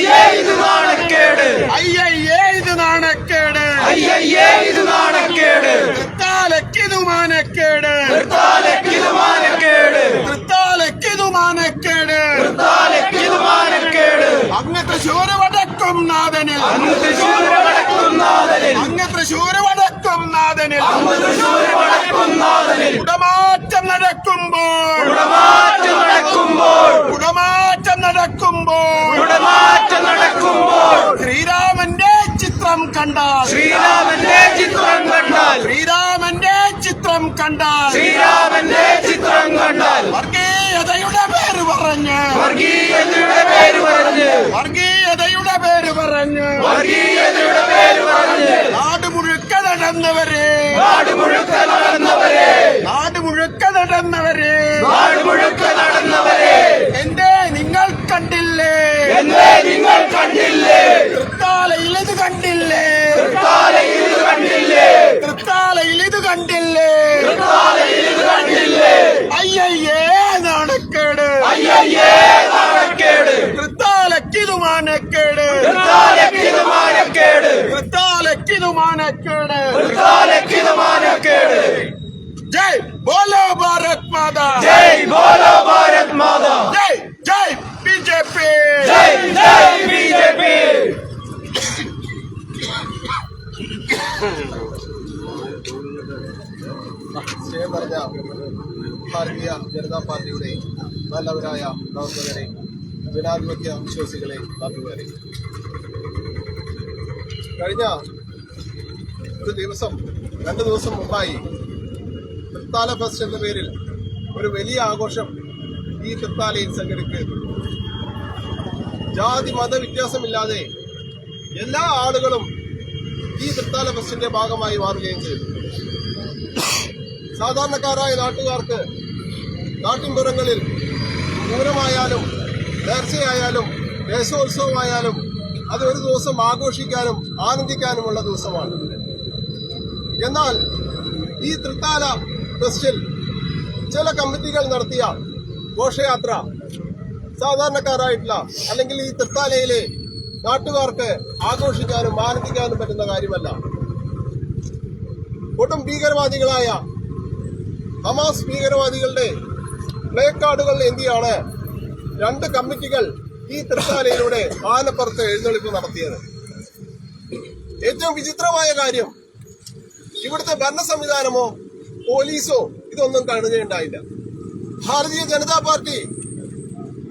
അയ്യേ ഇത് നാണക്കേട്. അയ്യേ ഇത് നാണക്കേട് അയ്യേ ഇത് നാണക്കേട്. തൃത്താലക്കിതു മാനക്കേട് തൃത്താലക്കിതു മാനക്കേട് തൃത്താലക്കിതു മാനക്കേട് തൃത്താലക്കിതു മാനക്കേട് അങ്ങ് തൃശ്ശൂർ വടക്കും നാഥനിൽ. അങ്ങ് തൃശ്ശൂർ വടക്കും നാഥനിൽ. അങ്ങ് തൃശ്ശൂർ വടക്കും നാഥനിൽ. അങ്ങ് തൃശ്ശൂർ വടക്കും നാഥനിൽ. ഉടമാറ്റം നടക്കുമ്പോൾ ഉടമാറ്റം നടക്കുമ്പോൾ ഗുണമാറ്റം നടക്കുമ്പോൾ. ഗുണമാറ്റം നടക്കുമ്പോൾ. ശ്രീരാമന്റെ ചിത്രം കണ്ടാൽ. ശ്രീരാമന്റെ ചിത്രം കണ്ടാൽ. ശ്രീരാമന്റെ ചിത്രം കണ്ടാൽ. ശ്രീരാമന്റെ ചിത്രം കണ്ടാൽ. വർഗീയതയുടെ പേര് പറഞ്ഞ്. വർഗീയതയുടെ പേര് പറഞ്ഞ്. വർഗീയതയുടെ പേര് പറഞ്ഞ്. വർഗീയതയുടെ പേര് പറഞ്ഞ്. നാട് മുഴുക്ക നടന്നവരെ. നാട് മുഴുക്ക നടന്നവരെ. നാട് മുഴുക്ക നടന്നവരെ. നാട് മുഴുക്ക നടന്നവരെ എന്റെ നിങ്ങൾ കണ്ടില്ലേ എന്നെ നിങ്ങൾ കണ്ടില്ലേ തൃത്താലയിൽ ഇത് കണ്ടില്ലേ തൃത്താലയിൽ ഇത് കണ്ടില്ലേ തൃത്താലയിൽ ഇത് കണ്ടില്ലേ തൃത്താലയിൽ ഇത് കണ്ടില്ലേ അയ്യയ്യേ നാണക്കേട് അയ്യയ്യേ നാണക്കേട് തൃത്താലക്കിതു മാനക്കേട് തൃത്താലക്കിത് മാനക്കേട് തൃത്താലക്കിതു മാനക്കേട് തൃത്താലക്കിത് മാനക്കേട് ജയ് ബോലോ ഭാരത് മാതാ ജയ് ഭാരതീയ ജനതാ പാർട്ടിയുടെ നല്ലവരായ പ്രവർത്തകരെ ജനാധിപത്യ വിശ്വാസികളെ നാട്ടുകാരെ കഴിഞ്ഞ ഒരു ദിവസം രണ്ടു ദിവസം മുമ്പായി തൃത്താല ഫെസ്റ്റ് എന്ന പേരിൽ ഒരു വലിയ ആഘോഷം ഈ തൃത്താലയിൽ സംഘടിപ്പിക്കുന്നു. ജാതി മത വ്യത്യാസമില്ലാതെ എല്ലാ ആളുകളും ഈ തൃത്താല ഫെസ്റ്റിന്റെ ഭാഗമായി മാറുകയും ചെയ്തു. സാധാരണക്കാരായ നാട്ടുകാർക്ക് നാട്ടിൻപുറങ്ങളിൽ പൂരമായാലും നേർച്ചയായാലും ദേശോത്സവമായാലും അത് ഒരു ദിവസം ആഘോഷിക്കാനും ആനന്ദിക്കാനുമുള്ള ദിവസമാണ്. എന്നാൽ ഈ തൃത്താല ഫെസ്റ്റിൽ ചില കമ്മിറ്റികൾ നടത്തിയ ഘോഷയാത്ര സാധാരണക്കാരായിട്ടുള്ള അല്ലെങ്കിൽ ഈ തൃത്താലയിലെ നാട്ടുകാർക്ക് ആഘോഷിക്കാനും ആനന്ദിക്കാനും പറ്റുന്ന കാര്യമല്ല. ഒട്ടും ഭീകരവാദികളായ ഹമാസ് ഭീകരവാദികളുടെ പ്ലേ കാർഡുകൾ എന്തിയാണ് രണ്ട് കമ്മിറ്റികൾ ഈ തൃത്താലയിലൂടെ ആനപ്പുറത്ത് എഴുന്നള്ളിപ്പ് നടത്തിയത്. ഏറ്റവും വിചിത്രമായ കാര്യം ഇവിടുത്തെ ഭരണ സംവിധാനമോ പോലീസോ ഇതൊന്നും കാണുകയുണ്ടായില്ല. ഭാരതീയ ജനതാ പാർട്ടി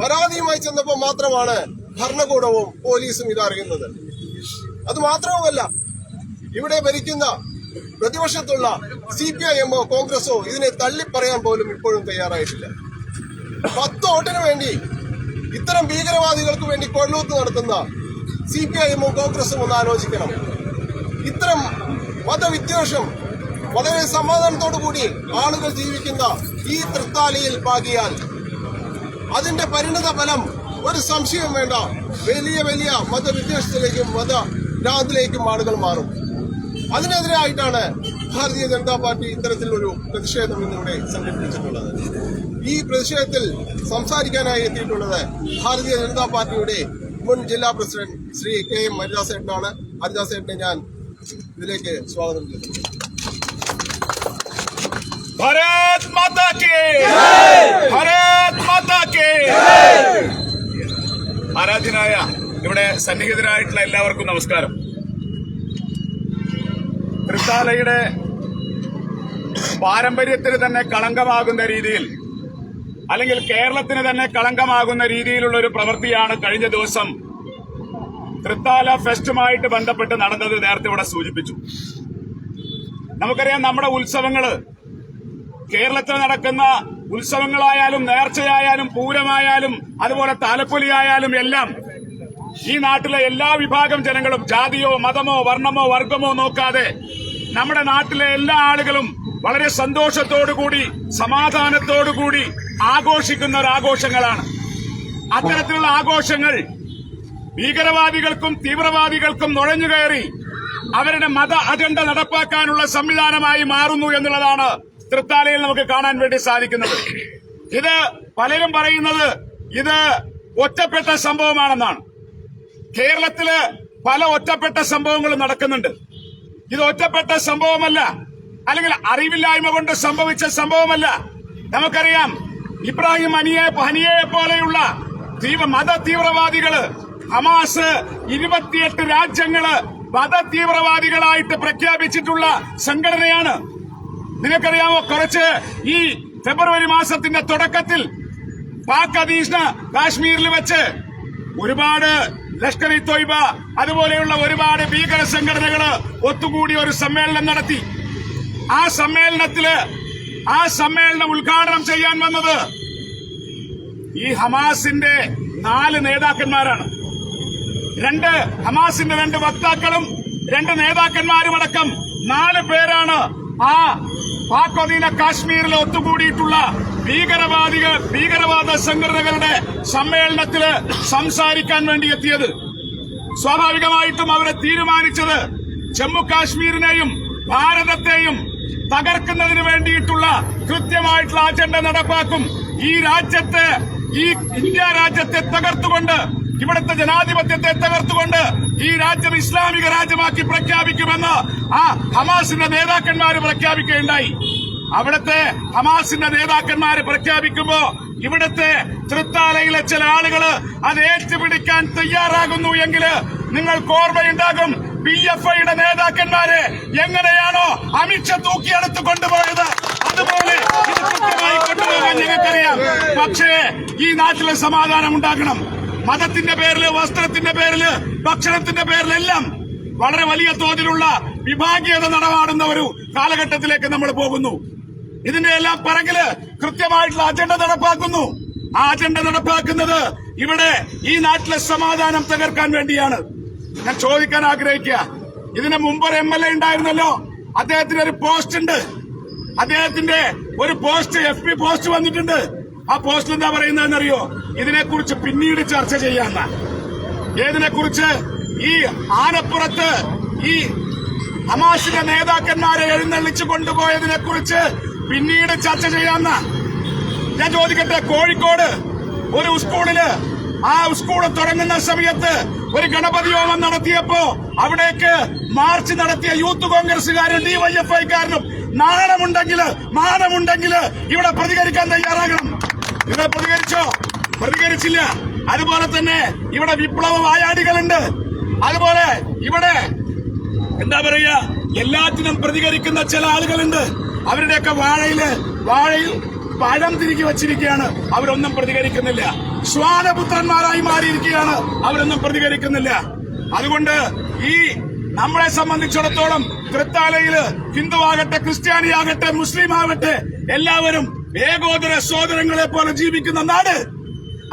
പരാതിയുമായി ചെന്നപ്പോൾ മാത്രമാണ് ഭരണകൂടവും പോലീസും ഇതറിയുന്നത്. അത് മാത്രവുമല്ല ഇവിടെ ഭരിക്കുന്ന പ്രതിപക്ഷത്തുള്ള സി പി ഐ എമ്മോ കോൺഗ്രസോ ഇതിനെ തള്ളിപ്പറയാൻ പോലും ഇപ്പോഴും തയ്യാറായിട്ടില്ല. പത്ത് വോട്ടിന് വേണ്ടി ഇത്തരം ഭീകരവാദികൾക്ക് വേണ്ടി കൊള്ളൂത്ത് നടത്തുന്ന സി പി ഐഎമ്മും എമ്മും കോൺഗ്രസും ഒന്ന് ആലോചിക്കണം. ഇത്തരം മതവിദ്വേഷം വളരെ സമാധാനത്തോടു കൂടി ആളുകൾ ജീവിക്കുന്ന ഈ തൃത്താലിയിൽ പാകിയാൽ അതിന്റെ പരിണത ഫലം ഒരു സംശയം വേണ്ട. വലിയ വലിയ മതവിദ്വേഷത്തിലേക്കും മത ഭ്രാന്തിലേക്കും ആളുകൾ മാറും. അതിനെതിരായിട്ടാണ് ഭാരതീയ ജനതാ പാർട്ടി ഇത്തരത്തിലൊരു പ്രതിഷേധം ഇന്നിവിടെ സംഘടിപ്പിച്ചിട്ടുള്ളത്. ഈ പ്രതിഷേധത്തിൽ സംസാരിക്കാനായി എത്തിയിട്ടുള്ളത് ഭാരതീയ ജനതാ പാർട്ടിയുടെ മുൻ ജില്ലാ പ്രസിഡന്റ് ശ്രീ കെ എം ഹരിദാസേട്ടനാണ്. ഹരിദാസേട്ടനെ ഞാൻ ഇതിലേക്ക് സ്വാഗതം ചെയ്യുന്നു. ഭാരത് മാതാ കേ ഭാരത് മാതാ കേ ആരാധ്യനായ ഇവിടെ സന്നിഹിതരായിട്ടുള്ള എല്ലാവർക്കും നമസ്കാരം. തൃത്താലയുടെ പാരമ്പര്യത്തിന് തന്നെ കളങ്കമാകുന്ന രീതിയിൽ അല്ലെങ്കിൽ കേരളത്തിന് തന്നെ കളങ്കമാകുന്ന രീതിയിലുള്ള ഒരു പ്രവൃത്തിയാണ് കഴിഞ്ഞ ദിവസം തൃത്താല ഫെസ്റ്റുമായിട്ട് ബന്ധപ്പെട്ട് നടന്നത് നേരത്തെ ഇവിടെ സൂചിപ്പിച്ചു. നമുക്കറിയാം നമ്മുടെ ഉത്സവങ്ങൾ കേരളത്തിൽ നടക്കുന്ന ഉത്സവങ്ങളായാലും നേർച്ചയായാലും പൂരമായാലും അതുപോലെ താലപ്പൊലിയായാലും എല്ലാം ഈ നാട്ടിലെ എല്ലാ വിഭാഗം ജനങ്ങളും ജാതിയോ മതമോ വർണമോ വർഗമോ നോക്കാതെ നമ്മുടെ നാട്ടിലെ എല്ലാ ആളുകളും വളരെ സന്തോഷത്തോടുകൂടി സമാധാനത്തോടുകൂടി ആഘോഷിക്കുന്ന ഒരു ആഘോഷങ്ങളാണ് അത്തരത്തിലുള്ള ആഘോഷങ്ങൾ ഭീകരവാദികൾക്കും തീവ്രവാദികൾക്കും നുഴഞ്ഞുകയറി അവരുടെ മത അജണ്ട നടപ്പാക്കാനുള്ള സംവിധാനമായി മാറുന്നു എന്നുള്ളതാണ് തൃത്താലയിൽ നമുക്ക് കാണാൻ വേണ്ടി സാധിക്കുന്നത്. ഇത് പലരും പറയുന്നത് ഇത് ഒറ്റപ്പെട്ട സംഭവമാണെന്നാണ്. കേരളത്തിൽ പല ഒറ്റപ്പെട്ട സംഭവങ്ങളും നടക്കുന്നുണ്ട്. ഇത് ഒറ്റപ്പെട്ട സംഭവമല്ല. അല്ലെങ്കിൽ അറിവില്ലായ്മ കൊണ്ട് സംഭവിച്ച സംഭവമല്ല. നമുക്കറിയാം ഇബ്രാഹിം അനിയെ ഹനിയെ പോലെയുള്ള തീവ്ര മത തീവ്രവാദികൾ ഹമാസ് ഇരുപത്തിയെട്ട് രാജ്യങ്ങൾ മതതീവ്രവാദികളായിട്ട് തീവ്രവാദികളായിട്ട് പ്രഖ്യാപിച്ചിട്ടുള്ള സംഘടനയാണ്. നിനക്കറിയാമോ കുറച്ച് ഈ ഫെബ്രുവരി മാസത്തിന്റെ തുടക്കത്തിൽ പാക് അധീഷ്ണ കാശ്മീരിൽ വെച്ച് ഒരുപാട് ലഷ്കർ ഇ തോയ്ബ അതുപോലെയുള്ള ഒരുപാട് ഭീകര സംഘടനകൾ ഒത്തുകൂടി ഒരു സമ്മേളനം നടത്തി. ആ സമ്മേളനത്തിൽ ആ സമ്മേളനം ഉദ്ഘാടനം ചെയ്യാൻ വന്നത് ഈ ഹമാസിന്റെ നാല് നേതാക്കന്മാരാണ്. രണ്ട് ഹമാസിന്റെ രണ്ട് വക്താക്കളും രണ്ട് നേതാക്കന്മാരുമടക്കം നാല് പേരാണ് ആ പാക് അധീന കാശ്മീരിൽ ഒത്തുകൂടിയിട്ടുള്ള ഭീകരവാദികൾ ഭീകരവാദ സംഘടനകളുടെ സമ്മേളനത്തിൽ സംസാരിക്കാൻ വേണ്ടി എത്തിയത്. സ്വാഭാവികമായിട്ടും അവരെ തീരുമാനിച്ചത് ജമ്മു കാശ്മീരിനെയും ഭാരതത്തെയും തകർക്കുന്നതിന് വേണ്ടിയിട്ടുള്ള കൃത്യമായിട്ടുള്ള അജണ്ട നടപ്പാക്കും. ഈ രാജ്യത്തെ ഈ ഇന്ത്യ രാജ്യത്തെ തകർത്തുകൊണ്ട് ഇവിടുത്തെ ജനാധിപത്യത്തെ തകർത്തുകൊണ്ട് ഈ രാജ്യം ഇസ്ലാമിക രാജ്യമാക്കി പ്രഖ്യാപിക്കുമെന്ന് ആ ഹമാസിന്റെ നേതാക്കന്മാര് പ്രഖ്യാപിക്കുകയുണ്ടായി. അവിടുത്തെ ഹമാസിന്റെ നേതാക്കന്മാര് പ്രഖ്യാപിക്കുമ്പോ ഇവിടത്തെ തൃത്താലയിലെ ചില ആളുകൾ അത് ഏറ്റുപിടിക്കാൻ തയ്യാറാകുന്നു എങ്കിൽ നിങ്ങൾക്ക് ഓർമ്മയുണ്ടാകും പി എഫ് ഐയുടെ നേതാക്കന്മാരെ എങ്ങനെയാണോ അമിത്ഷാ തൂക്കിയെടുത്ത് കൊണ്ടുപോയത്. അതുപോലെ കൊണ്ടുപോകാൻ ഞങ്ങൾക്കറിയാം. പക്ഷേ ഈ നാട്ടിലെ സമാധാനം ഉണ്ടാക്കണം മതത്തിന്റെ പേരിൽ വസ്ത്രത്തിന്റെ പേരിൽ ഭക്ഷണത്തിന്റെ പേരിലെല്ലാം വളരെ വലിയ തോതിലുള്ള വിഭാഗീയത നടപാടുന്ന ഒരു കാലഘട്ടത്തിലേക്ക് നമ്മൾ പോകുന്നു. ഇതിന്റെ എല്ലാം പിറകിൽ കൃത്യമായിട്ടുള്ള അജണ്ട നടപ്പാക്കുന്നു. ആ അജണ്ട നടപ്പാക്കുന്നത് ഇവിടെ ഈ നാട്ടിലെ സമാധാനം തകർക്കാൻ വേണ്ടിയാണ്. ഞാൻ ചോദിക്കാൻ ആഗ്രഹിക്കുക. ഇതിന് മുമ്പ് ഒരു എം എൽ എ ഉണ്ടായിരുന്നല്ലോ. അദ്ദേഹത്തിന് ഒരു പോസ്റ്റ് ഉണ്ട്. അദ്ദേഹത്തിന്റെ ഒരു പോസ്റ്റ് എഫ് പി പോസ്റ്റ് വന്നിട്ടുണ്ട്. ആ പോസ്റ്റ് എന്താ പറയുന്നതെന്നറിയോ? ഇതിനെക്കുറിച്ച് പിന്നീട് ചർച്ച ചെയ്യാന്ന ഏതിനെക്കുറിച്ച്? ഈ ആനപ്പുറത്ത് ഈ ഹമാസിന്റെ നേതാക്കന്മാരെ എഴുന്നള്ളിച്ചു കൊണ്ടുപോയതിനെ കുറിച്ച് പിന്നീട് ചർച്ച ചെയ്യാന്ന ഞാൻ ചോദിക്കട്ടെ കോഴിക്കോട് ഒരു സ്കൂളിൽ ആ സ്കൂൾ തുടങ്ങുന്ന സമയത്ത് ഒരു ഗണപതി ഹോമം നടത്തിയപ്പോ അവിടേക്ക് മാർച്ച് നടത്തിയ യൂത്ത് കോൺഗ്രസുകാരും ഡിവൈഎഫ്ഐക്കാരനും നാണമുണ്ടെങ്കിൽ മാനമുണ്ടെങ്കിൽ ഇവിടെ പ്രതികരിക്കാൻ തയ്യാറാകണം. ഇവിടെ പ്രതികരിച്ചോ? പ്രതികരിച്ചില്ല. അതുപോലെ തന്നെ ഇവിടെ വിപ്ലവ വായാടികളുണ്ട്. അതുപോലെ ഇവിടെ എന്താ പറയുക എല്ലാത്തിനും പ്രതികരിക്കുന്ന ചില ആളുകളുണ്ട്. അവരുടെയൊക്കെ വാഴയിൽ വാഴയിൽ പഴം തിരികെ വച്ചിരിക്കുകയാണ്. അവരൊന്നും പ്രതികരിക്കുന്നില്ല. സ്വാനപുത്രന്മാരായി മാറിയിരിക്കുകയാണ്. അവരൊന്നും പ്രതികരിക്കുന്നില്ല. അതുകൊണ്ട് ഈ നമ്മളെ സംബന്ധിച്ചിടത്തോളം തൃത്താലയിൽ ഹിന്ദു ആകട്ടെ ക്രിസ്ത്യാനി ആകട്ടെ മുസ്ലിം ആകട്ടെ എല്ലാവരും ഏകോദര സോദരങ്ങളെ പോലെ ജീവിക്കുന്ന നാട്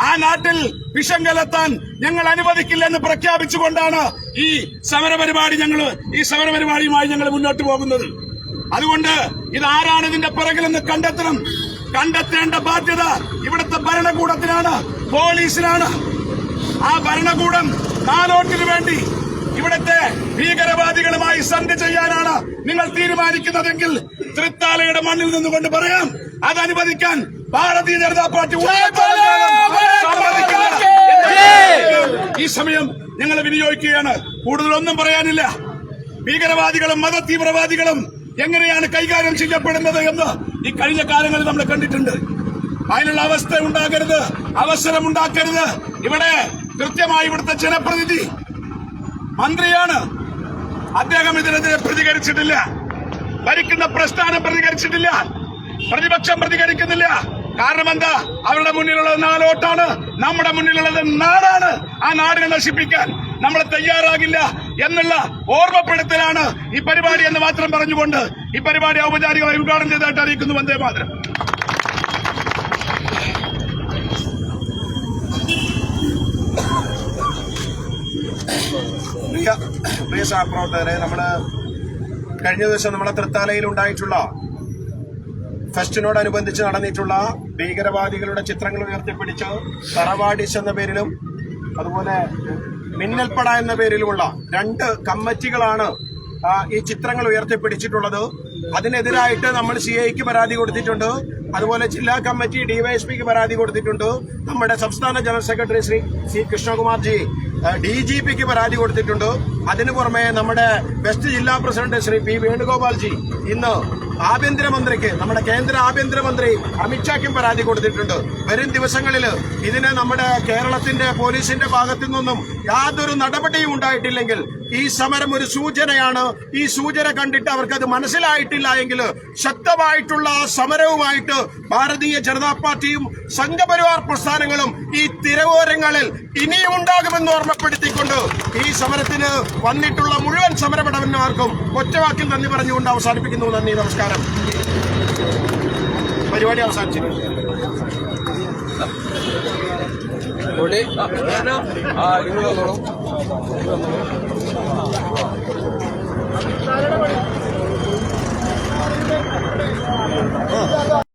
ആ നാട്ടിൽ വിഷം കലത്താൻ ഞങ്ങൾ അനുവദിക്കില്ലെന്ന് പ്രഖ്യാപിച്ചുകൊണ്ടാണ് ഈ സമരപരിപാടി ഞങ്ങൾ ഈ സമരപരിപാടിയുമായി ഞങ്ങൾ മുന്നോട്ട് പോകുന്നത്. അതുകൊണ്ട് ഇത് ആരാണ് ഇതിന്റെ പിറകിലെന്ന് കണ്ടെത്തണം. കണ്ടെത്തേണ്ട ബാധ്യത ഇവിടുത്തെ ഭരണകൂടത്തിനാണ് പോലീസിനാണ്. ആ ഭരണകൂടം നാലോട്ടിന് വേണ്ടി ഇവിടുത്തെ ഭീകരവാദികളുമായി സന്ധി ചെയ്യാനാണ് നിങ്ങൾ തീരുമാനിക്കുന്നതെങ്കിൽ തൃത്താലയുടെ മണ്ണിൽ നിന്നുകൊണ്ട് പറയാം. അത് അനുവദിക്കാൻ ഭാരതീയ ജനതാ പാർട്ടി. ഈ സമയം ഞങ്ങൾ വിനിയോഗിക്കുകയാണ്. കൂടുതലൊന്നും പറയാനില്ല. ഭീകരവാദികളും മത തീവ്രവാദികളും എങ്ങനെയാണ് കൈകാര്യം ചെയ്യപ്പെടുന്നത് എന്ന് ഈ കഴിഞ്ഞ കാലങ്ങളിൽ നമ്മൾ കണ്ടിട്ടുണ്ട്. അതിനുള്ള അവസ്ഥ ഉണ്ടാകരുത് അവസരം ഉണ്ടാക്കരുത്. ഇവിടെ കൃത്യമായി ഇവിടുത്തെ ജനപ്രതിനിധി മന്ത്രിയാണ്. അദ്ദേഹം ഇതിനെതിരെ പ്രതികരിച്ചിട്ടില്ല. ഭരിക്കുന്ന പ്രസ്ഥാനം പ്രതികരിച്ചിട്ടില്ല. പ്രതിപക്ഷം പ്രതികരിക്കുന്നില്ല. കാരണം എന്താ? അവരുടെ മുന്നിലുള്ളത് നാലോട്ടാണ്. നമ്മുടെ മുന്നിലുള്ളത് നാടാണ്. ആ നാടിനെ നശിപ്പിക്കാൻ നമ്മൾ തയ്യാറാകില്ല എന്നുള്ള ഓർമ്മപ്പെടുത്തലാണ് ഈ പരിപാടി എന്ന് മാത്രം പറഞ്ഞുകൊണ്ട് ഈ പരിപാടി ഔപചാരികമായി ഉദ്ഘാടനം ചെയ്തതായിട്ട് അറിയിക്കുന്നു വന്ദേ മാതരം. പ്രിയ പ്രിയ സഹപ്രവർത്തകരെ നമ്മൾ കഴിഞ്ഞ ദിവസം നമ്മുടെ തൃത്താലയിൽ ഉണ്ടായിട്ടുള്ള ഫെസ്റ്റിനോടനുബന്ധിച്ച് നടന്നിട്ടുള്ള ഭീകരവാദികളുടെ ചിത്രങ്ങൾ ഉയർത്തിപ്പിടിച്ച് തറവാടിസ് എന്ന പേരിലും അതുപോലെ മിന്നൽപ്പട എന്ന പേരിലുമുള്ള രണ്ട് കമ്മിറ്റികളാണ് ഈ ചിത്രങ്ങൾ ഉയർത്തിപ്പിടിച്ചിട്ടുള്ളത്. അതിനെതിരായിട്ട് നമ്മൾ സി ഐക്ക് പരാതി കൊടുത്തിട്ടുണ്ട്. അതുപോലെ ജില്ലാ കമ്മിറ്റി ഡിവൈഎസ്പിക്ക് പരാതി കൊടുത്തിട്ടുണ്ട്. നമ്മുടെ സംസ്ഥാന general secretary Shri C Krishnakumarji D G പിക്ക് പരാതി കൊടുത്തിട്ടുണ്ട്. അതിനു പുറമെ നമ്മുടെ വെസ്റ്റ് ജില്ലാ പ്രസിഡന്റ് ശ്രീ പി വേണുഗോപാൽജി ഇന്ന് ആഭ്യന്തരമന്ത്രിക്ക് നമ്മുടെ കേന്ദ്ര ആഭ്യന്തരമന്ത്രി അമിത്ഷാക്കും പരാതി കൊടുത്തിട്ടുണ്ട്. വരും ദിവസങ്ങളിൽ ഇതിനെ നമ്മുടെ കേരളത്തിന്റെ പോലീസിന്റെ ഭാഗത്തു നിന്നും യാതൊരു നടപടിയും ഉണ്ടായിട്ടില്ലെങ്കിൽ ഈ സമരം ഒരു സൂചനയാണ്. ഈ സൂചന കണ്ടിട്ട് അവർക്കത് മനസ്സിലായിട്ടില്ല എങ്കിൽ ശക്തമായിട്ടുള്ള ആ സമരവുമായിട്ട് ഭാരതീയ ജനതാ പാർട്ടിയും സംഘപരിവാർ പ്രസ്ഥാനങ്ങളും ഈ തിരവോരങ്ങളിൽ ഇനിയും ഉണ്ടാകുമെന്ന് ഓർമ്മപ്പെടുത്തിക്കൊണ്ട് ഈ സമരത്തിന് വന്നിട്ടുള്ള മുഴുവൻ സമരപടവന്മാർക്കും ഒറ്റവാക്കിൽ നന്ദി പറഞ്ഞുകൊണ്ട് അവസാനിപ്പിക്കുന്നു. നന്ദി നമസ്കാരം. നമസ്കാരം. പരിപാടി അവസാനിച്ചു. ആ.